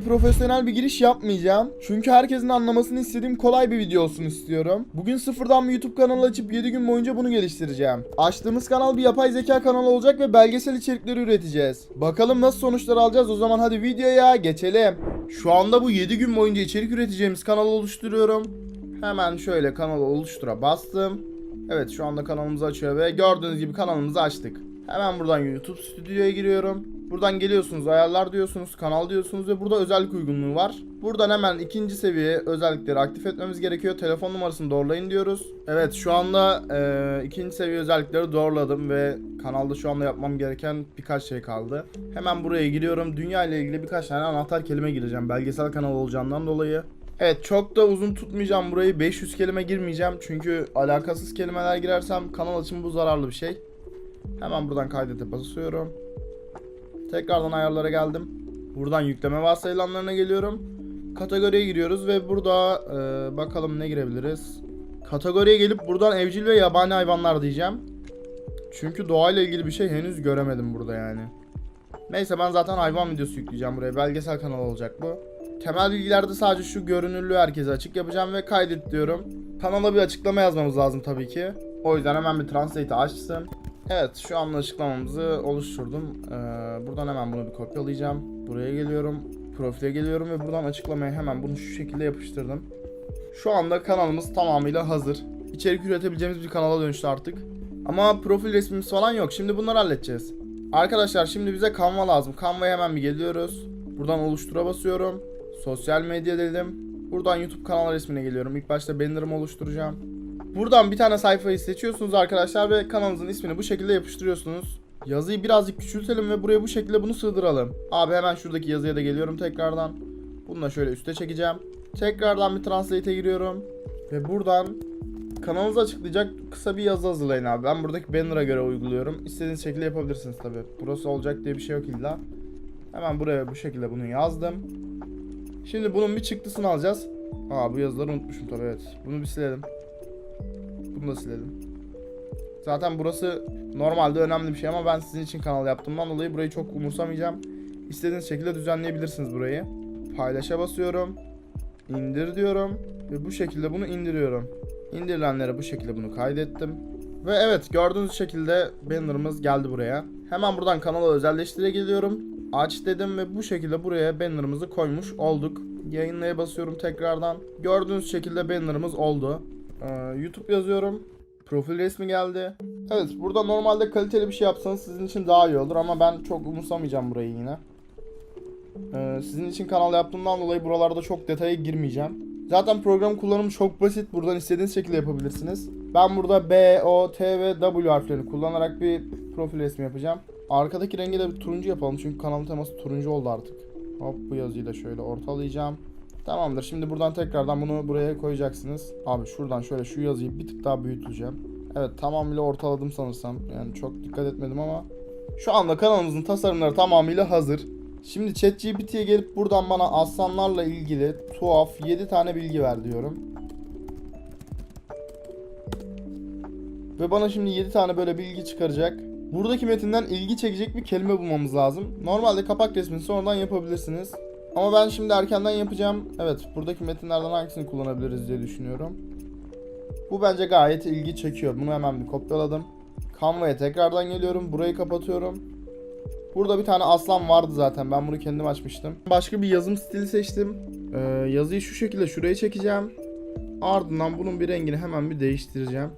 Profesyonel bir giriş yapmayacağım. Çünkü herkesin anlamasını istediğim kolay bir video olsun istiyorum. Bugün sıfırdan bir YouTube kanalı açıp 7 gün boyunca bunu geliştireceğim. Açtığımız kanal bir yapay zeka kanalı olacak ve belgesel içerikleri üreteceğiz. Bakalım nasıl sonuçlar alacağız o zaman hadi videoya geçelim. Şu anda bu 7 gün boyunca içerik üreteceğimiz kanalı oluşturuyorum. Hemen şöyle kanalı oluştura bastım. Evet şu anda kanalımızı açıyor ve gördüğünüz gibi kanalımızı açtık. Hemen buradan YouTube stüdyoya giriyorum. Buradan geliyorsunuz ayarlar diyorsunuz, kanal diyorsunuz ve burada özellik uygunluğu var. Buradan hemen ikinci seviye özellikleri aktif etmemiz gerekiyor. Telefon numarasını doğrulayın diyoruz. Evet şu anda e, ikinci seviye özellikleri doğruladım ve kanalda şu anda yapmam gereken birkaç şey kaldı. Hemen buraya giriyorum. Dünya ile ilgili birkaç tane anahtar kelime gireceğim. Belgesel kanal olacağından dolayı. Evet çok da uzun tutmayacağım burayı. 500 kelime girmeyeceğim. Çünkü alakasız kelimeler girersem kanal için bu zararlı bir şey. Hemen buradan kaydete basıyorum. Tekrardan ayarlara geldim. Buradan yükleme varsayılanlarına geliyorum. Kategoriye giriyoruz ve burada e, bakalım ne girebiliriz. Kategoriye gelip buradan evcil ve yabani hayvanlar diyeceğim. Çünkü doğayla ilgili bir şey henüz göremedim burada yani. Neyse ben zaten hayvan videosu yükleyeceğim buraya. Belgesel kanal olacak bu. Temel bilgilerde sadece şu görünürlüğü herkese açık yapacağım ve kaydet diyorum. Kanala bir açıklama yazmamız lazım tabii ki. O yüzden hemen bir translate açtım. Evet şu anda açıklamamızı oluşturdum. Ee, buradan hemen bunu bir kopyalayacağım. Buraya geliyorum. Profile geliyorum ve buradan açıklamaya hemen bunu şu şekilde yapıştırdım. Şu anda kanalımız tamamıyla hazır. İçerik üretebileceğimiz bir kanala dönüştü artık. Ama profil resmimiz falan yok. Şimdi bunları halledeceğiz. Arkadaşlar şimdi bize Canva lazım. Canva'ya hemen bir geliyoruz. Buradan oluştura basıyorum. Sosyal medya dedim. Buradan YouTube kanal resmine geliyorum. İlk başta banner'ımı oluşturacağım. Buradan bir tane sayfayı seçiyorsunuz arkadaşlar ve kanalınızın ismini bu şekilde yapıştırıyorsunuz. Yazıyı birazcık küçültelim ve buraya bu şekilde bunu sığdıralım. Abi hemen şuradaki yazıya da geliyorum tekrardan. Bunu da şöyle üste çekeceğim. Tekrardan bir translate'e giriyorum. Ve buradan kanalınızı açıklayacak kısa bir yazı hazırlayın abi. Ben buradaki banner'a göre uyguluyorum. İstediğiniz şekilde yapabilirsiniz tabi. Burası olacak diye bir şey yok illa. Hemen buraya bu şekilde bunu yazdım. Şimdi bunun bir çıktısını alacağız. Aa bu yazıları unutmuşum tabi evet. Bunu bir silelim. Bunu da silelim. Zaten burası normalde önemli bir şey ama ben sizin için kanal yaptığımdan dolayı burayı çok umursamayacağım. İstediğiniz şekilde düzenleyebilirsiniz burayı. Paylaşa basıyorum. İndir diyorum. Ve bu şekilde bunu indiriyorum. İndirilenlere bu şekilde bunu kaydettim. Ve evet gördüğünüz şekilde banner'ımız geldi buraya. Hemen buradan kanala özelleştire geliyorum. Aç dedim ve bu şekilde buraya banner'ımızı koymuş olduk. Yayınlaya basıyorum tekrardan. Gördüğünüz şekilde banner'ımız oldu. Ee, YouTube yazıyorum. Profil resmi geldi. Evet burada normalde kaliteli bir şey yapsanız sizin için daha iyi olur ama ben çok umursamayacağım burayı yine. Ee, sizin için kanal yaptığımdan dolayı buralarda çok detaya girmeyeceğim. Zaten program kullanımı çok basit. Buradan istediğiniz şekilde yapabilirsiniz. Ben burada B, O, T ve W harflerini kullanarak bir profil resmi yapacağım. Arkadaki rengi de bir turuncu yapalım çünkü kanalın teması turuncu oldu artık. Hop bu yazıyı da şöyle ortalayacağım. Tamamdır. Şimdi buradan tekrardan bunu buraya koyacaksınız. Abi şuradan şöyle şu yazıyı bir tık daha büyüteceğim. Evet tamamıyla ortaladım sanırsam. Yani çok dikkat etmedim ama. Şu anda kanalımızın tasarımları tamamıyla hazır. Şimdi ChatGPT'ye gelip buradan bana aslanlarla ilgili tuhaf 7 tane bilgi ver diyorum. Ve bana şimdi 7 tane böyle bilgi çıkaracak. Buradaki metinden ilgi çekecek bir kelime bulmamız lazım. Normalde kapak resmini sonradan yapabilirsiniz. Ama ben şimdi erkenden yapacağım. Evet buradaki metinlerden hangisini kullanabiliriz diye düşünüyorum. Bu bence gayet ilgi çekiyor. Bunu hemen bir kopyaladım. Canva'ya tekrardan geliyorum. Burayı kapatıyorum. Burada bir tane aslan vardı zaten. Ben bunu kendim açmıştım. Başka bir yazım stili seçtim. Ee, yazıyı şu şekilde şuraya çekeceğim. Ardından bunun bir rengini hemen bir değiştireceğim.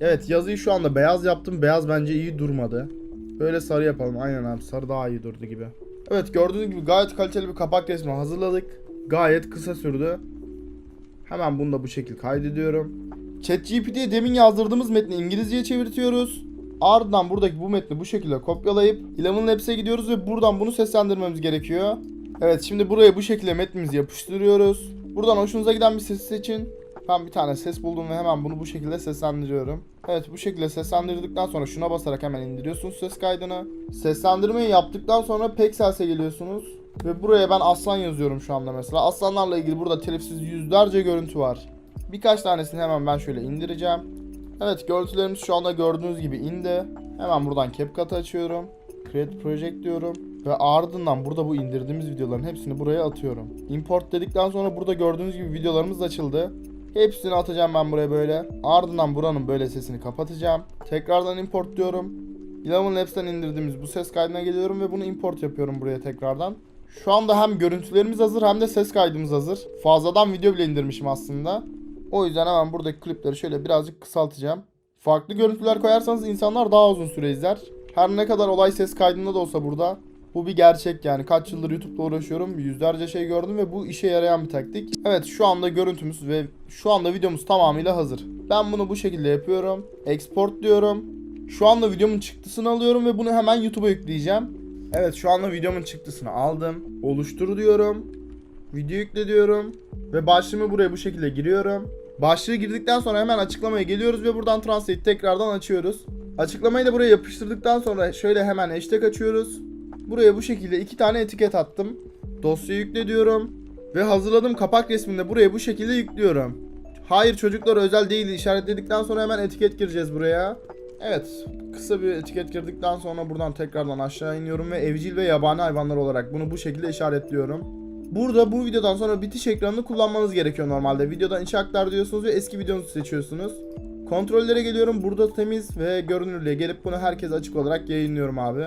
Evet yazıyı şu anda beyaz yaptım. Beyaz bence iyi durmadı. Böyle sarı yapalım. Aynen abi sarı daha iyi durdu gibi. Evet gördüğünüz gibi gayet kaliteli bir kapak resmi hazırladık. Gayet kısa sürdü. Hemen bunu da bu şekilde kaydediyorum. ChatGPT'ye demin yazdırdığımız metni İngilizceye çevirtiyoruz. Ardından buradaki bu metni bu şekilde kopyalayıp Eleven Labs'e gidiyoruz ve buradan bunu seslendirmemiz gerekiyor. Evet şimdi buraya bu şekilde metnimizi yapıştırıyoruz. Buradan hoşunuza giden bir ses seçin. Ben bir tane ses buldum ve hemen bunu bu şekilde seslendiriyorum. Evet bu şekilde seslendirdikten sonra şuna basarak hemen indiriyorsunuz ses kaydını. Seslendirmeyi yaptıktan sonra Pexels'e geliyorsunuz. Ve buraya ben aslan yazıyorum şu anda mesela. Aslanlarla ilgili burada telifsiz yüzlerce görüntü var. Birkaç tanesini hemen ben şöyle indireceğim. Evet görüntülerimiz şu anda gördüğünüz gibi indi. Hemen buradan CapCut'ı açıyorum. Create Project diyorum. Ve ardından burada bu indirdiğimiz videoların hepsini buraya atıyorum. Import dedikten sonra burada gördüğünüz gibi videolarımız açıldı. Hepsini atacağım ben buraya böyle. Ardından buranın böyle sesini kapatacağım. Tekrardan import diyorum. Eleven Labs'ten indirdiğimiz bu ses kaydına geliyorum ve bunu import yapıyorum buraya tekrardan. Şu anda hem görüntülerimiz hazır hem de ses kaydımız hazır. Fazladan video bile indirmişim aslında. O yüzden hemen buradaki klipleri şöyle birazcık kısaltacağım. Farklı görüntüler koyarsanız insanlar daha uzun süre izler. Her ne kadar olay ses kaydında da olsa burada bu bir gerçek yani. Kaç yıldır YouTube'da uğraşıyorum. Yüzlerce şey gördüm ve bu işe yarayan bir taktik. Evet şu anda görüntümüz ve şu anda videomuz tamamıyla hazır. Ben bunu bu şekilde yapıyorum. Export diyorum. Şu anda videomun çıktısını alıyorum ve bunu hemen YouTube'a yükleyeceğim. Evet şu anda videomun çıktısını aldım. Oluştur diyorum. Video yükle diyorum. Ve başlığımı buraya bu şekilde giriyorum. Başlığı girdikten sonra hemen açıklamaya geliyoruz ve buradan Translate tekrardan açıyoruz. Açıklamayı da buraya yapıştırdıktan sonra şöyle hemen hashtag açıyoruz. Buraya bu şekilde iki tane etiket attım. Dosyayı yükle diyorum. Ve hazırladığım kapak resmini de buraya bu şekilde yüklüyorum. Hayır çocuklar özel değil işaretledikten sonra hemen etiket gireceğiz buraya. Evet kısa bir etiket girdikten sonra buradan tekrardan aşağı iniyorum ve evcil ve yabani hayvanlar olarak bunu bu şekilde işaretliyorum. Burada bu videodan sonra bitiş ekranını kullanmanız gerekiyor normalde. Videodan içe aktar diyorsunuz ve eski videonuzu seçiyorsunuz. Kontrollere geliyorum. Burada temiz ve görünürlüğe gelip bunu herkes açık olarak yayınlıyorum abi.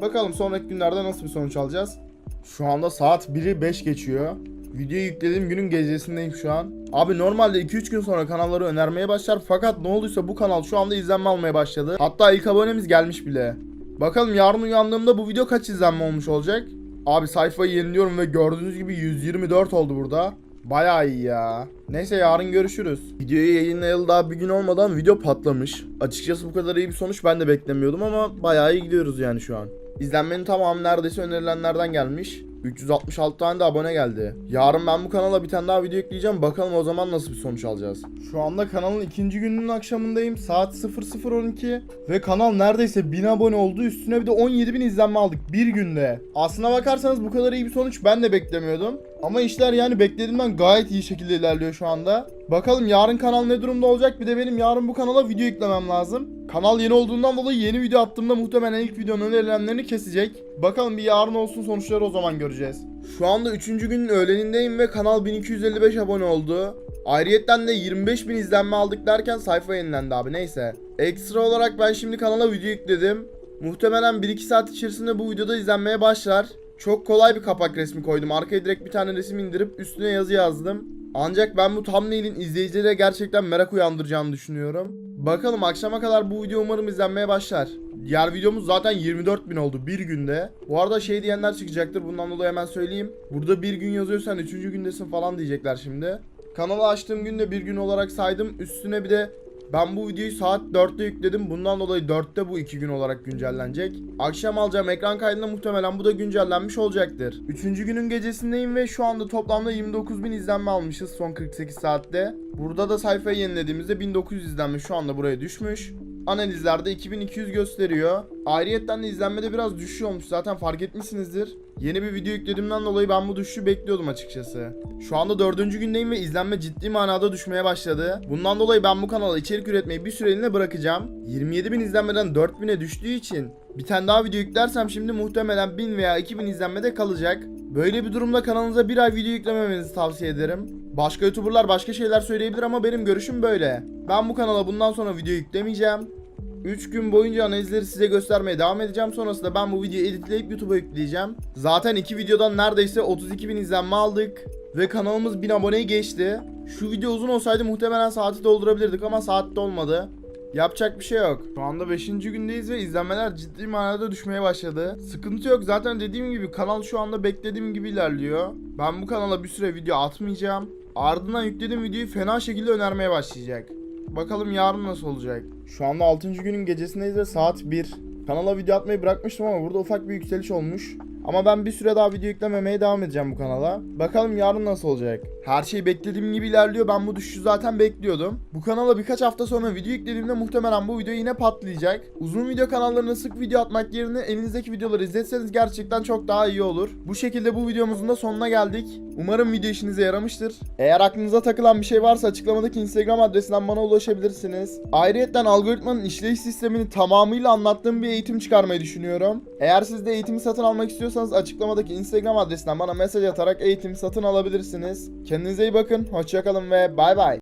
Bakalım sonraki günlerde nasıl bir sonuç alacağız. Şu anda saat 1'i 5 geçiyor. Videoyu yüklediğim günün gecesindeyim şu an. Abi normalde 2-3 gün sonra kanalları önermeye başlar fakat ne olduysa bu kanal şu anda izlenme almaya başladı. Hatta ilk abonemiz gelmiş bile. Bakalım yarın uyandığımda bu video kaç izlenme olmuş olacak? Abi sayfayı yeniliyorum ve gördüğünüz gibi 124 oldu burada. Bayağı iyi ya. Neyse yarın görüşürüz. Videoyu yayınlayalı daha bir gün olmadan video patlamış. Açıkçası bu kadar iyi bir sonuç ben de beklemiyordum ama bayağı iyi gidiyoruz yani şu an. İzlenmenin tamamı neredeyse önerilenlerden gelmiş. 366 tane de abone geldi. Yarın ben bu kanala bir tane daha video ekleyeceğim. Bakalım o zaman nasıl bir sonuç alacağız. Şu anda kanalın ikinci gününün akşamındayım. Saat 00.12 ve kanal neredeyse 1000 abone oldu. Üstüne bir de 17.000 izlenme aldık bir günde. Aslına bakarsanız bu kadar iyi bir sonuç ben de beklemiyordum. Ama işler yani beklediğimden gayet iyi şekilde ilerliyor şu anda. Bakalım yarın kanal ne durumda olacak? Bir de benim yarın bu kanala video yüklemem lazım. Kanal yeni olduğundan dolayı yeni video attığımda muhtemelen ilk videonun önerilenlerini kesecek. Bakalım bir yarın olsun sonuçları o zaman göreceğiz. Şu anda 3. günün öğlenindeyim ve kanal 1255 abone oldu. Ayrıyetten de 25.000 izlenme aldık derken sayfa yenilendi abi neyse. Ekstra olarak ben şimdi kanala video yükledim. Muhtemelen 1-2 saat içerisinde bu videoda izlenmeye başlar. Çok kolay bir kapak resmi koydum. Arkaya direkt bir tane resim indirip üstüne yazı yazdım. Ancak ben bu thumbnail'in izleyicilere gerçekten merak uyandıracağını düşünüyorum. Bakalım akşama kadar bu video umarım izlenmeye başlar. Diğer videomuz zaten 24.000 oldu bir günde. Bu arada şey diyenler çıkacaktır bundan dolayı hemen söyleyeyim. Burada bir gün yazıyorsan 3. gündesin falan diyecekler şimdi. Kanalı açtığım günde bir gün olarak saydım. Üstüne bir de ben bu videoyu saat 4'te yükledim. Bundan dolayı 4'te bu 2 gün olarak güncellenecek. Akşam alacağım ekran kaydında muhtemelen bu da güncellenmiş olacaktır. 3. günün gecesindeyim ve şu anda toplamda 29.000 izlenme almışız son 48 saatte. Burada da sayfayı yenilediğimizde 1900 izlenme şu anda buraya düşmüş. Analizlerde 2200 gösteriyor. Ayrıyetten de izlenmede biraz düşüş olmuş zaten fark etmişsinizdir. Yeni bir video yüklediğimden dolayı ben bu düşüşü bekliyordum açıkçası. Şu anda dördüncü gündeyim ve izlenme ciddi manada düşmeye başladı. Bundan dolayı ben bu kanala içerik üretmeyi bir süreliğine bırakacağım. 27.000 izlenmeden 4000'e düştüğü için bir tane daha video yüklersem şimdi muhtemelen 1000 veya 2000 izlenmede kalacak. Böyle bir durumda kanalınıza bir ay video yüklememenizi tavsiye ederim. Başka youtuberlar başka şeyler söyleyebilir ama benim görüşüm böyle. Ben bu kanala bundan sonra video yüklemeyeceğim. 3 gün boyunca analizleri size göstermeye devam edeceğim. Sonrasında ben bu videoyu editleyip YouTube'a yükleyeceğim. Zaten 2 videodan neredeyse 32 bin izlenme aldık. Ve kanalımız 1000 aboneyi geçti. Şu video uzun olsaydı muhtemelen saati doldurabilirdik ama saatte olmadı. Yapacak bir şey yok. Şu anda 5. gündeyiz ve izlenmeler ciddi manada düşmeye başladı. Sıkıntı yok zaten dediğim gibi kanal şu anda beklediğim gibi ilerliyor. Ben bu kanala bir süre video atmayacağım. Ardından yüklediğim videoyu fena şekilde önermeye başlayacak. Bakalım yarın nasıl olacak. Şu anda 6. günün gecesindeyiz ve saat 1. Kanala video atmayı bırakmıştım ama burada ufak bir yükseliş olmuş. Ama ben bir süre daha video yüklememeye devam edeceğim bu kanala. Bakalım yarın nasıl olacak. Her şey beklediğim gibi ilerliyor. Ben bu düşüşü zaten bekliyordum. Bu kanala birkaç hafta sonra video yüklediğimde muhtemelen bu video yine patlayacak. Uzun video kanallarına sık video atmak yerine elinizdeki videoları izletseniz gerçekten çok daha iyi olur. Bu şekilde bu videomuzun da sonuna geldik. Umarım video işinize yaramıştır. Eğer aklınıza takılan bir şey varsa açıklamadaki Instagram adresinden bana ulaşabilirsiniz. Ayrıyeten algoritmanın işleyiş sistemini tamamıyla anlattığım bir eğitim çıkarmayı düşünüyorum. Eğer siz de eğitimi satın almak istiyorsanız açıklamadaki Instagram adresinden bana mesaj atarak eğitimi satın alabilirsiniz. Kendinize iyi bakın, hoşçakalın ve bay bay.